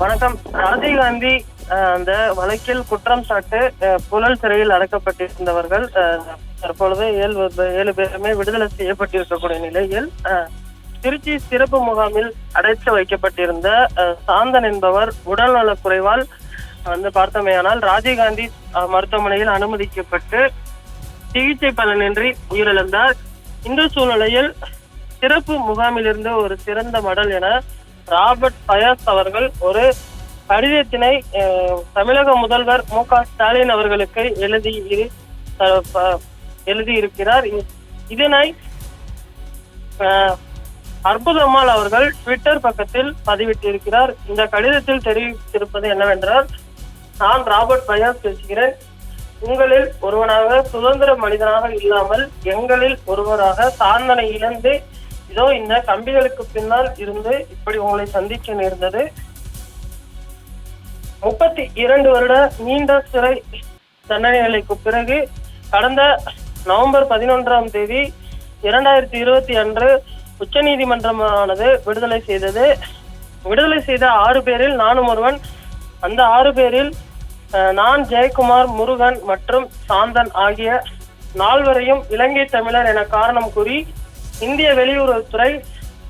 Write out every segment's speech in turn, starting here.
வணக்கம். ராஜீவ்காந்தி அஹ், அந்த வழக்கில் குற்றம் சாட்டு புழல் சிறையில் அடைக்கப்பட்டிருந்தவர்கள் அஹ், தற்பொழுது ஏழு ஏழு பேருமே விடுதலை செய்யப்பட்டிருக்கக்கூடிய நிலையில் திருச்சி சிறப்பு முகாமில் அடைத்து வைக்கப்பட்டிருந்த அஹ், சாந்தன் என்பவர் உடல்நலக் குறைவால் வந்து பார்த்தமையானால் ராஜீவ்காந்தி அஹ், மருத்துவமனையில் அனுமதிக்கப்பட்டு சிகிச்சை பலனின்றி உயிரிழந்தார். இந்த சூழ்நிலையில் சிறப்பு முகாமிலிருந்து ஒரு சிறந்த மடல் என ராபர்ட் பயாஸ் அவர்கள் ஒரு கடிதத்தினை தமிழக முதல்வர் மு க ஸ்டாலின் அவர்களுக்கு எழுதி இரு- எழுதியிருக்கிறார் இதனை அஹ், அற்புதம்மாள் அவர்கள் ட்விட்டர் பக்கத்தில் பதிவிட்டிருக்கிறார். இந்த கடிதத்தில் தெரிவித்திருப்பது என்னவென்றால் நான் ராபர்ட் பயாஸ் பேசுகிறேன். உங்களில் ஒருவனாக சுதந்திர மனிதனாக இல்லாமல் எங்களில் ஒருவராக சாந்தனை இழந்து இதோ இந்த கம்பிகளுக்கு பின்னால் இருந்து இப்படி உங்களை சந்திக்க நேர்ந்தது. முப்பத்தி இரண்டு வருட நீண்ட சிறை தண்டனைகளுக்கு பிறகு கடந்த நவம்பர் பதினொன்றாம் தேதி இரண்டாயிரத்தி இருபத்தி அன்று உச்ச நீதிமன்றமானது விடுதலை செய்தது. விடுதலை செய்த ஆறு பேரில் நானும் ஒருவன். அந்த ஆறு பேரில் அஹ், நான் ஜெயக்குமார் முருகன் மற்றும் சாந்தன் ஆகிய நால்வரையும் இலங்கை தமிழர் என காரணம் கூறி இந்திய வெளியுறவுத்துறை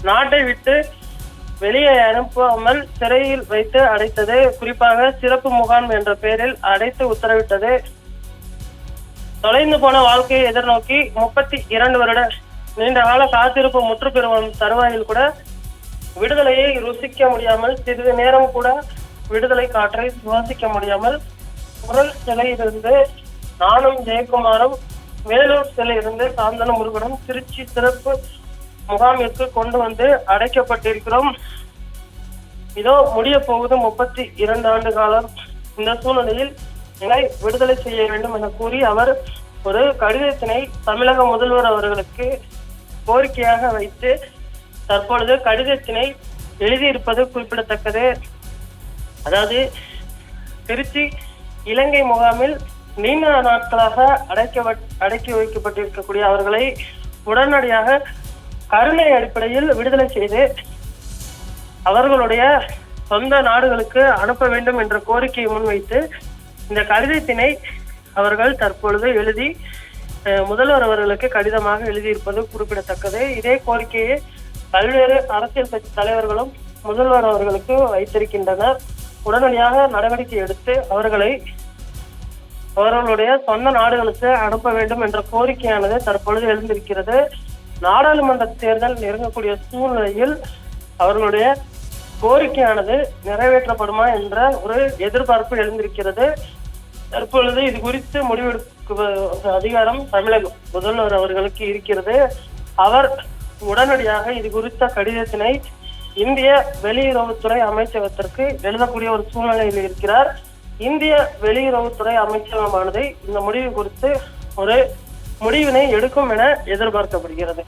நாட்டை விட்டு வெளியே அனுப்பாமல் சிறையில் வைத்து அடைத்தது. குறிப்பாக சிறப்பு முகாம் என்ற பெயரில் அடைத்து உத்தரவிட்டது. தொலைந்து போன வாழ்க்கையை எதிர்நோக்கி முப்பத்தி இரண்டு வருட நீண்ட கால காத்திருப்பு முற்றுப்பெறும் தருவாயில் கூட விடுதலையை ருசிக்க முடியாமல் சிறிது நேரம் கூட விடுதலை காற்றை சுவாசிக்க முடியாமல் குரல் சிலையிலிருந்து நானும் ஜெயக்குமாரும் வேலூர் இருந்து சாந்தன முருகனும் திருச்சி சிறப்பு முகாமிற்கு கொண்டு வந்து அடைக்கப்பட்டிருக்கிறோம். இதோ முடிய போகுது முப்பத்தி இரண்டு ஆண்டு காலம். இந்த சூழ்நிலையில் என்னை விடுதலை செய்ய வேண்டும் என கூறி அவர் ஒரு கடிதத்தினை தமிழக முதல்வர் அவர்களுக்கு கோரிக்கையாக வைத்து தற்பொழுது கடிதத்தினை எழுதியிருப்பது குறிப்பிடத்தக்கது. அதாவது திருச்சி இலங்கை முகாமில் நீண்ட நாட்களாக அடைக்க அடக்கி வைக்கப்பட்டிருக்கக்கூடிய அவர்களை உடனடியாக கருணை அடிப்படையில் விடுதலை செய்து அவர்களுடைய சொந்த நாடுகளுக்கு அனுப்ப வேண்டும் என்ற கோரிக்கையை முன்வைத்து இந்த கடிதத்தினை அவர்கள் தற்பொழுது எழுதி முதல்வர் அவர்களுக்கு கடிதமாக எழுதியிருப்பது குறிப்பிடத்தக்கது. இதே கோரிக்கையை பல்வேறு அரசியல் கட்சி தலைவர்களும் முதல்வர் அவர்களுக்கு வைத்திருக்கின்றனர். உடனடியாக நடவடிக்கை எடுத்து அவர்களை அவர்களுடைய சொந்த நாடுகளுக்கு அனுப்ப வேண்டும் என்ற கோரிக்கையானது தற்பொழுது எழுந்திருக்கிறது. நாடாளுமன்ற தேர்தல் நெருங்கக்கூடிய சூழ்நிலையில் அவர்களுடைய கோரிக்கையானது நிறைவேற்றப்படுமா என்ற ஒரு எதிர்பார்ப்பு எழுந்திருக்கிறது. தற்பொழுது இது குறித்து முடிவெடுக்க அதிகாரம் தமிழக முதல்வர் அவர்களுக்கு இருக்கிறது. அவர் உடனடியாக இது குறித்த கடிதத்தினை இந்திய வெளியுறவுத்துறை அமைச்சகத்திற்கு எழுதக்கூடிய ஒரு சூழ்நிலையில் இருக்கிறார். இந்திய வெளியுறவுத்துறை அமைச்சகமானது இந்த முடிவு குறித்து ஒரு முடிவினை எடுக்கும் என எதிர்பார்க்கப்படுகிறது.